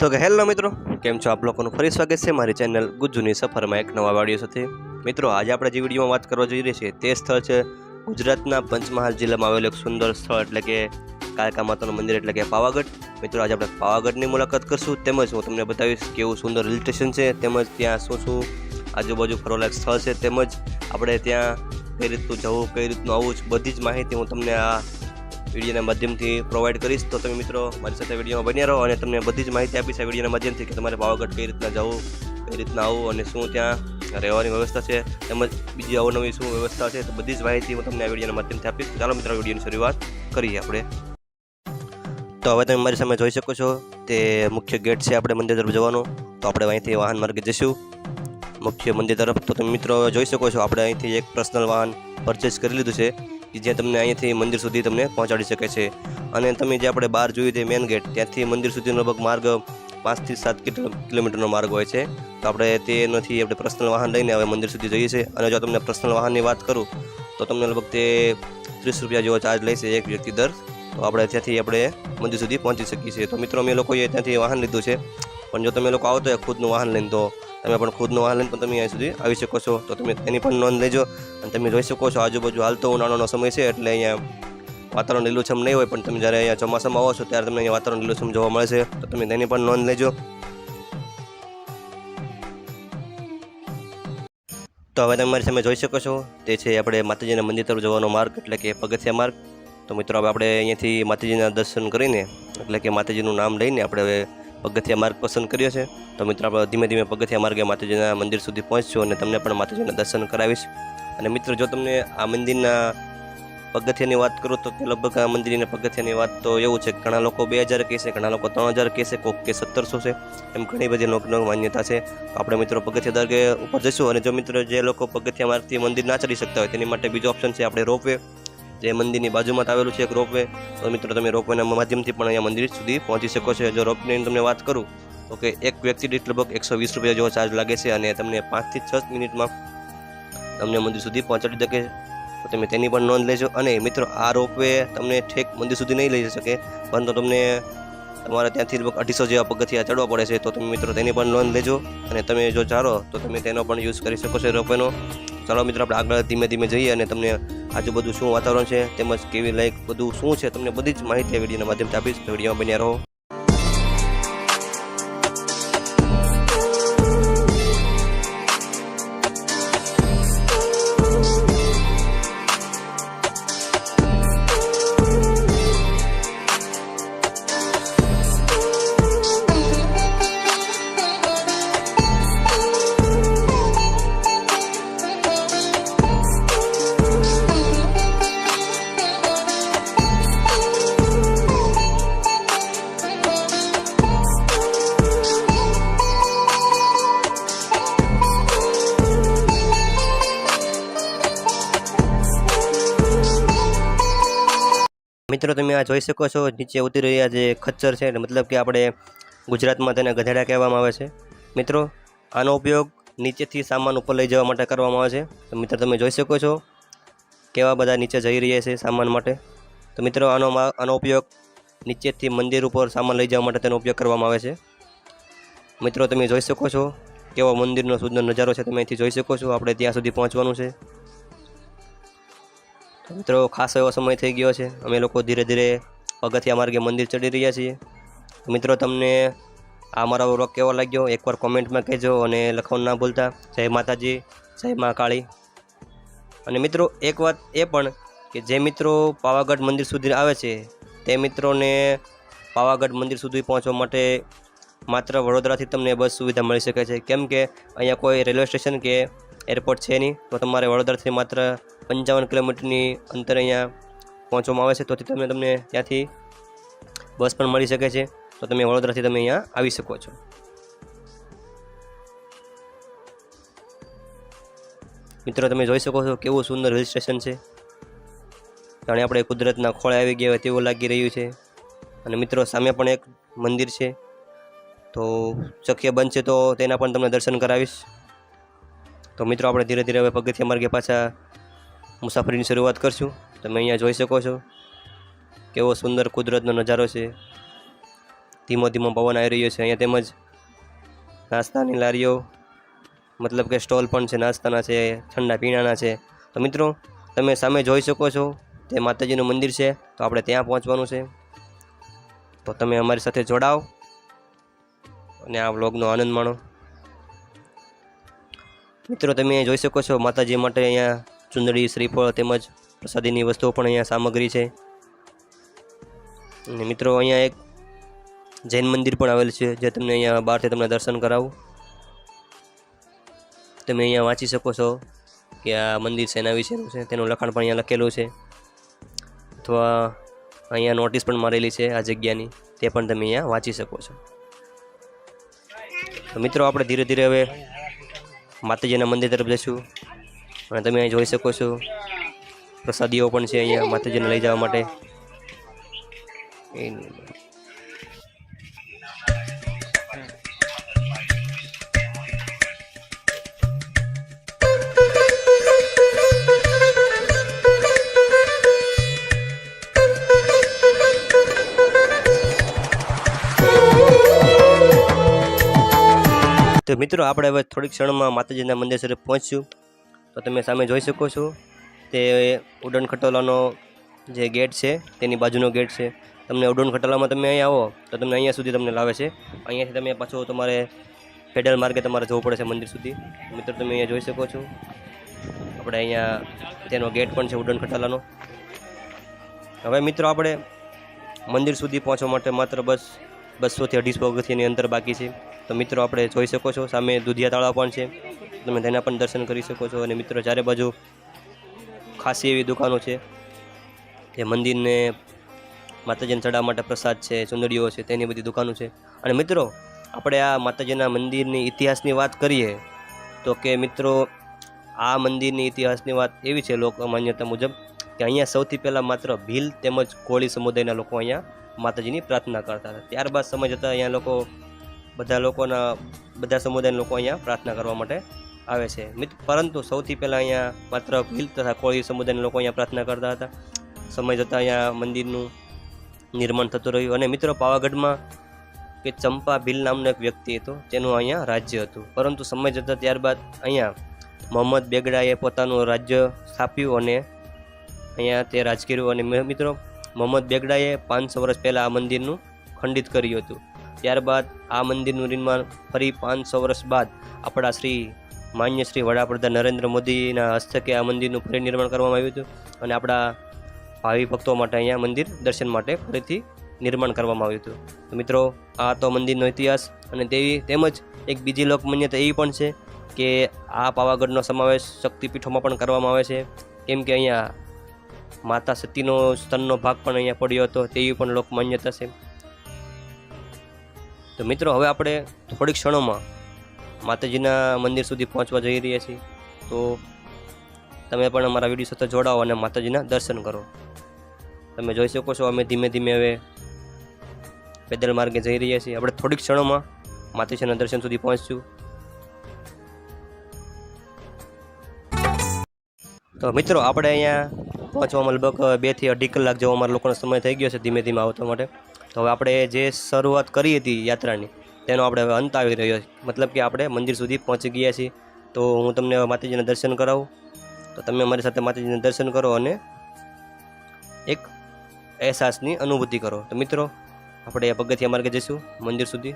તો કે હેલો મિત્રો, કેમ છો આપ લોકોનું ફરી સ્વાગત છે મારી ચેનલ ગુજ્જુની સફરમાં એક નવા વાડિયો સાથે. મિત્રો, આજે આપણે જે વિડીયોમાં વાત કરવા જઈ રહી છે તે સ્થળ છે ગુજરાતના પંચમહાલ જિલ્લામાં આવેલું એક સુંદર સ્થળ એટલે કે કાળકા માતાનું મંદિર એટલે કે પાવાગઢ. મિત્રો, આજે આપણે પાવાગઢની મુલાકાત કરશું તેમજ હું તમને બતાવીશ કેવું સુંદર હિલ સ્ટેશન છે તેમજ ત્યાં શું શું આજુબાજુ ફરવાલાયક સ્થળ છે તેમજ આપણે ત્યાં કઈ રીતનું જવું, કઈ રીતનું આવવું બધી જ માહિતી હું તમને આ વિડીયોના માધ્યમથી પ્રોવાઈડ કરીશ. તો તમે મિત્રો મારી સાથે વિડીયોમાં બન્યા રહો અને તમને બધી જ માહિતી આપીશ આ વિડીયોના માધ્યમથી કે તમારે પાવાગઢ કઈ રીતના જવું, કઈ રીતના આવું અને શું ત્યાં રહેવાની વ્યવસ્થા છે, તેમજ બીજી અવનવી શું વ્યવસ્થા છે, તો બધી જ માહિતી હું તમને આ વિડીયોના માધ્યમથી આપીશ. ચાલો મિત્રો વિડીયોની શરૂઆત કરીએ આપણે. તો હવે તમે મારી સામે જોઈ શકો છો તે મુખ્ય ગેટ છે આપણે મંદિર તરફ જવાનો. તો આપણે અહીંથી વાહન માર્ગે જઈશું. મુખ્ય મંદિર તરફ તો તમે મિત્રો જોઈ શકો છો, આપણે અહીંથી એક પર્સનલ વાહન પરચેસ કરી લીધું છે. કે જ્યાં તમને અહીંયાથી મંદિર સુધી તમને પહોંચાડી શકે છે. અને તમે જે આપણે બહાર જોયું તે મેન ગેટ ત્યાંથી મંદિર સુધીનો લગભગ માર્ગ પાંચથી સાત કિલો- કિલોમીટરનો માર્ગ હોય છે. તો આપણે તે નથી આપણે પર્સનલ વાહન લઈને હવે મંદિર સુધી જઈએ છીએ. અને જો તમને પર્સનલ વાહનની વાત કરું, તો તમને લગભગ તે ત્રીસ રૂપિયા જેવો ચાર્જ લેશે એક વ્યક્તિ દર. તો આપણે ત્યાંથી આપણે મંદિર સુધી પહોંચી શકીએ છીએ. તો મિત્રો, અમે લોકોએ ત્યાંથી વાહન લીધું છે. પણ જો તમે લોકો આવતો તો ખુદનું વાહન લઈને, તો તમે પણ ખુદનું વાહન પણ તમે અહીં સુધી આવી શકો છો. તો તમે તેની પણ નોંધ લેજો અને તમે જોઈ શકો છો આજુબાજુ હાલતો ઉનાળાનો સમય છે એટલે અહીંયા વાતાવરણ લીલુંછમ નહીં હોય, પણ તમે જ્યારે અહીંયા ચોમાસામાં આવો છો ત્યારે તમને અહીંયા વાતાવરણ લીલુંછમ જોવા મળે છે. તો તમે તેની પણ નોંધ લેજો. તો હવે તમે મારી સામે જોઈ શકો છો, તે છે આપણે માતાજીના મંદિર તરફ જવાનો માર્ગ, એટલે કે પગથિયા માર્ગ. તો મિત્રો, હવે આપણે અહીંયાથી માતાજીના દર્શન કરીને, એટલે કે માતાજીનું નામ લઈને આપણે હવે પગથિયા માર્ગ પસંદ કર્યો છે. તો મિત્રો, આપણે ધીમે ધીમે પગથિયા માર્ગે માતાજીના મંદિર સુધી પહોંચશું અને તમને પણ માતાજીના દર્શન કરાવીશ. અને મિત્રો, જો તમને આ મંદિરના પગથિયાની વાત કરું તો લગભગ આ મંદિરની પગથિયાની વાત તો એવું છે ઘણા લોકો બે હજાર કહેશે ઘણા લોકો ત્રણ હજાર કહેશે કોક કે સત્તરસો છે. એમ ઘણી બધી લોકનો માન્યતા છે. આપણે મિત્રો પગથિયા દરગે ઉપર જઈશું અને જો મિત્રો જે લોકો પગથિયા માર્ગથી મંદિર ના ચડી શકતા હોય તેની માટે બીજો ઓપ્શન છે આપણે રોપવે. જે મંદિરની બાજુમાં આવેલું છે એક રોપવે, તો મિત્રો તમે રોપવેના માધ્યમથી પણ અહીંયા મંદિર સુધી પહોંચી શકો છો. જો રોપવેની તમને વાત કરું, તો કે એક વ્યક્તિ દીઠ લગભગ એકસો વીસ રૂપિયા જેવો ચાર્જ લાગે છે અને તમને પાંચથી છ મિનિટમાં તમને મંદિર સુધી પહોંચાડી શકે. તો તમે તેની પણ નોંધ લેજો અને મિત્રો આ રોપવે તમને ઠેક મંદિર સુધી નહીં લઈ શકે, પરંતુ તમને તમારે ત્યાંથી લગભગ અઢીસો જેવા પગથિયા ચડવા પડે છે. તો તમે મિત્રો તેની પણ નોંધ લેજો અને તમે જો ચારો, તો તમે તેનો પણ યુઝ કરી શકો છો રોપવેનો. ચાલો મિત્રો, આપણે આગળ ધીમે ધીમે જઈએ અને તમને આજુબાજુ શું વાતાવરણ છે, તેમજ કેવી લાઈક બધું શું છે, તમને બધી જ માહિતી આ વિડીયોના માધ્યમથી આપીશ. તો વિડીયોમાં બન્યા રહો. મિત્રો, તમે આ જોઈ શકો છો, નીચે ઉતરી રહ્યા જે ખચ્ચર છે મતલબ કે આપણે ગુજરાતમાં તેને ગધેડા કહેવામાં આવે છે. મિત્રો, આનો ઉપયોગ નીચેથી સામાન ઉપર લઈ જવા માટે કરવામાં આવે છે. તો મિત્રો, તમે જોઈ શકો છો કેવા બધા નીચે જઈ રહ્યા છે સામાન માટે. તો મિત્રો, આનો આનો ઉપયોગ નીચેથી મંદિર ઉપર સામાન લઈ જવા માટે તેનો ઉપયોગ કરવામાં આવે છે. મિત્રો, તમે જોઈ શકો છો કેવો મંદિરનો સુંદર નજારો છે, તમે અહીંથી જોઈ શકો છો. આપણે ત્યાં સુધી પહોંચવાનું છે. મિત્રો, ખાસ એવો સમય થઈ ગયો છે. અમે લોકો ધીરે ધીરે પગથિયા માર્ગે મંદિર ચડી રહ્યા છીએ. મિત્રો, તમને આ મારો વ્લોગ કેવો લાગ્યો? એકવાર કોમેન્ટમાં કહેજો અને લખવાનું ના ભૂલતા. જય માતાજી, જય મા કાળી. અને મિત્રો, એક વાત એ પણ કે જે મિત્રો પાવાગઢ મંદિર સુધી આવે છે, તે મિત્રોને પાવાગઢ મંદિર સુધી પહોંચવા માટે માત્ર વડોદરાથી તમને બસ સુવિધા મળી શકે છે. કેમ કે અહીંયા કોઈ રેલવે સ્ટેશન કે એરપોર્ટ છે નહીં તો તમારે વડોદરાથી માત્ર પંચાવન કિલોમીટરની અંતર અહીંયા પહોંચવામાં આવે છે. તો તમે તમને ત્યાંથી બસ પણ મળી શકે છે. તો તમે વડોદરાથી તમે અહીંયા આવી શકો છો. મિત્રો, તમે જોઈ શકો છો કેવું સુંદર હિલ સ્ટેશન છે. જાણે આપણે કુદરતના ખોળે આવી ગયા હોય તેવું લાગી રહ્યું છે. અને મિત્રો, સામે પણ એક મંદિર છે. તો શક્ય બનશે તો તેના પણ તમને દર્શન કરાવીશ. તો મિત્રો, આપણે ધીરે ધીરે હવે પગથિયા માર્ગે પાછા મુસાફરીની શરૂઆત કરશું. તમે અહીંયા જોઈ શકો છો કેવો સુંદર કુદરતનો નજારો છે. ધીમો ધીમો પવન આવી રહ્યો છે. અહીંયા તેમજ નાસ્તાની લારીઓ, મતલબ કે સ્ટોલ પણ છે. નાસ્તાના છે, ઠંડા પીણાના છે. તો મિત્રો, તમે સામે જોઈ શકો છો, તે માતાજીનું મંદિર છે. તો આપણે ત્યાં પહોંચવાનું છે. તો તમે અમારી સાથે જોડાઓ અને આ વ્લોગનો આનંદ માણો. મિત્રો, તમે જોઈ શકો છો માતાજી માટે અહીંયા ચુંદડી, શ્રીફળ તેમજ પ્રસાદીની વસ્તુઓ પણ અહીંયા સામગ્રી છે. અને મિત્રો, અહીંયા એક જૈન મંદિર પણ આવેલ છે, જે તમને અહીંયા બહારથી તમને દર્શન કરાવું. તમે અહીંયા વાંચી શકો છો કે આ મંદિર શેના વિશેનું છે, તેનું લખાણ પણ અહીંયા લખેલું છે. અથવા અહીંયા નોટિસ પણ મારેલી છે આ જગ્યાની, તે પણ તમે અહીંયા વાંચી શકો છો. તો મિત્રો, આપણે ધીરે ધીરે હવે માતાજીના મંદિર તરફ જશું અને તમે અહીં જોઈ શકો છો, પ્રસાદીઓ પણ છે અહીંયા માતાજીને લઈ જવા માટે. એ તો મિત્રો, આપણે હવે થોડીક ક્ષણમાં માતાજીના મંદિર સુધી પહોંચ્યું. તો તમે સામે જોઈ શકો છો, તે ઉડન ખટોલાનો જે ગેટ છે, તેની બાજુનો ગેટ છે. તમને ઉડન ખટોલામાં તમે અહીંયા આવો, તો તમને અહીંયા સુધી તમને લાવે છે. અહીંયાથી તમે પાછો તમારે પેડલ માર્ગે તમારે જવું પડે છે મંદિર સુધી. મિત્રો, તમે અહીંયા જોઈ શકો છો. આપણે અહીંયા તેનો ગેટ પણ છે ઉડન ખટાલાનો. હવે મિત્રો, આપણે મંદિર સુધી પહોંચવા માટે માત્ર બસ બસોથી અઢીસો પગથિયાની અંતર બાકી છે. તો મિત્રો આપણે જોઈ શકો છો, સામે દુધિયા તળાવ પણ છે. તમે તેના પણ દર્શન કરી શકો છો. અને મિત્રો, ચારે બાજુ ખાસી એવી દુકાનો છે. જે મંદિરને માતાજીને ચડાવવા માટે પ્રસાદ છે, ચુંદડીઓ છે, તેની બધી દુકાનો છે. અને મિત્રો, આપણે આ માતાજીના મંદિરની ઇતિહાસની વાત કરીએ, તો કે મિત્રો, આ મંદિરની ઇતિહાસની વાત એવી છે લોક માન્યતા મુજબ, કે અહીંયા સૌથી પહેલાં માત્ર ભીલ તેમજ કોળી સમુદાયના લોકો અહીંયા માતાજીની પ્રાર્થના કરતા હતા. ત્યારબાદ સમય જતાં અહીંયા લોકો બધા લોકોના, બધા સમુદાયના લોકો અહીંયા પ્રાર્થના કરવા માટે આવે છે. પરંતુ સૌથી પહેલાં અહીંયા માત્ર ભીલ તથા કોળી સમુદાયના લોકો અહીંયા પ્રાર્થના કરતા હતા. સમય જતાં અહીંયા મંદિરનું નિર્માણ થતું રહ્યું અને મિત્રો પાવાગઢમાં કે ચંપા ભીલ નામનો એક વ્યક્તિ હતો, તેનું અહીંયા રાજ્ય હતું. પરંતુ સમય જતાં ત્યારબાદ અહીંયા મોહમ્મદ બેગડાએ પોતાનું રાજ્ય સ્થાપ્યું અને અહીંયા તે રાજ કર્યું અને મિત્રો, મોહમ્મદ બેગડાએ પાંચસો વર્ષ પહેલાં આ મંદિરનું ખંડિત કર્યું હતું. ત્યારબાદ આ મંદિરનું નિર્માણ ફરી પાંચસો વર્ષ બાદ આપણા શ્રી માન્ય શ્રી વડાપ્રધાન નરેન્દ્ર મોદીના હસ્તકે આ મંદિરનું ફરી નિર્માણ કરવામાં આવ્યું હતું અને આપણા ભાવિ ભક્તો માટે અહીંયા મંદિર દર્શન માટે ફરીથી નિર્માણ કરવામાં આવ્યું હતું. તો મિત્રો, આ તો મંદિરનો ઇતિહાસ અને તેવી તેમજ એક બીજી લોકમાન્યતા એવી પણ છે કે આ પાવાગઢનો સમાવેશ શક્તિપીઠોમાં પણ કરવામાં આવે છે. કેમ કે અહીંયા માતા સતીનો સ્તનનો ભાગ પણ અહીંયા પડ્યો હતો, તેવી પણ લોકમાન્યતા છે. તો મિત્રો, હવે આપણે થોડીક ક્ષણોમાં માતાજીના મંદિર સુધી પહોંચવા જઈ રહ્યા છીએ. તો તમે પણ અમારા વીડિયો સાથે જોડાઓ અને માતાજીના દર્શન કરો. તમે જોઈ શકો છો, અમે ધીમે ધીમે હવે પેદલ માર્ગે જઈ રહ્યા છીએ. આપણે થોડીક ક્ષણોમાં માતાજીના દર્શન સુધી પહોંચશું. તો મિત્રો, આપણે અહીંયા પહોંચવામાં લગભગ બેથી અઢી કલાક જેવો અમારા લોકોનો સમય થઈ ગયો છે ધીમે ધીમે આવતા માટે. તો હવે આપણે જે શરૂઆત કરી હતી યાત્રાની, તેનો આપણે હવે અંત આવી રહ્યો છે. મતલબ કે આપણે મંદિર સુધી પહોંચી ગયા છીએ. તો હું તમને માતાજીના દર્શન કરાવું. તો તમે મારી સાથે માતાજીના દર્શન કરો અને એક અહેસાસની અનુભૂતિ કરો. તો મિત્રો, આપણે પગથિયા માર્ગે જઈશું, મંદિર સુધી.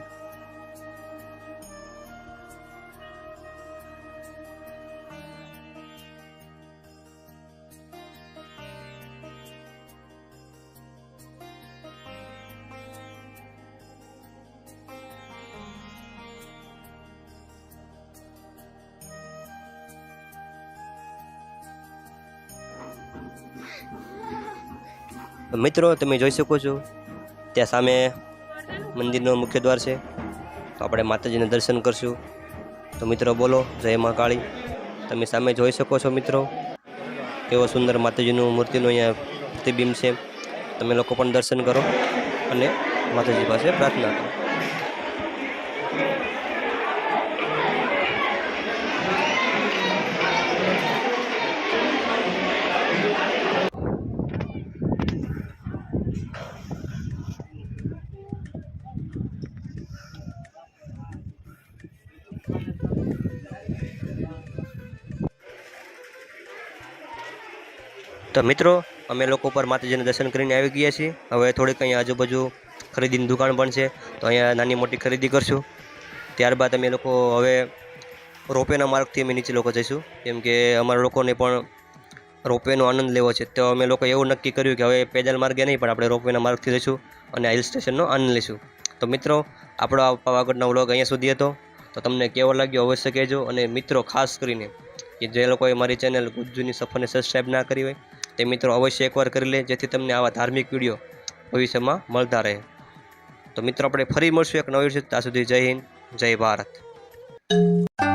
મિત્રો, તમે જોઈ શકો છો, ત્યાં સામે મંદિરનો મુખ્ય દ્વાર છે. તો આપણે માતાજીના દર્શન કરશું. તો મિત્રો, બોલો, જય મા કાળી. તમે સામે જોઈ શકો છો મિત્રો, કેવો સુંદર માતાજીનું મૂર્તિનું અહીંયા પ્રતિબિંબ છે. તમે લોકો પણ દર્શન કરો અને માતાજી પાસે પ્રાર્થના કરો. તો મિત્રો, અમે લોકો પર માતાજીના દર્શન કરીને આવી ગયા છીએ. હવે થોડીક અહીંયા આજુબાજુ ખરીદીની દુકાન પણ છે, તો અહીંયા નાની મોટી ખરીદી કરશું. ત્યારબાદ અમે લોકો હવે રોપેના માર્ગથી અમે નીચે લોકો જઈશું. કેમ કે અમારા લોકોને પણ રોપવેનો આનંદ લેવો છે. તો અમે લોકો એવું નક્કી કર્યું કે હવે પેદલ માર્ગે નહીં, પણ આપણે રોપવેના માર્ગથી જઈશું અને હિલ સ્ટેશનનો આનંદ લઈશું. તો મિત્રો, આપણો આ પાવાગઢનો વ્લોગ અહીંયા સુધી હતો. તો તમને કેવો લાગ્યો અવશ્ય કહેજો. અને મિત્રો, ખાસ કરીને, કે જે લોકોએ મારી ચેનલ ગુજ્જુની સફરને સબસ્ક્રાઈબ ના કરી હોય તે મિત્રો અવશ્ય એકવાર કરી લે, જેથી તમને આવા ધાર્મિક વીડિયો ભવિષ્યમાં મળતા રહે. તો મિત્રો, આપણે ફરી મળશું એક નવી ત્યાં સુધી જય હિન્દ, જય ભારત.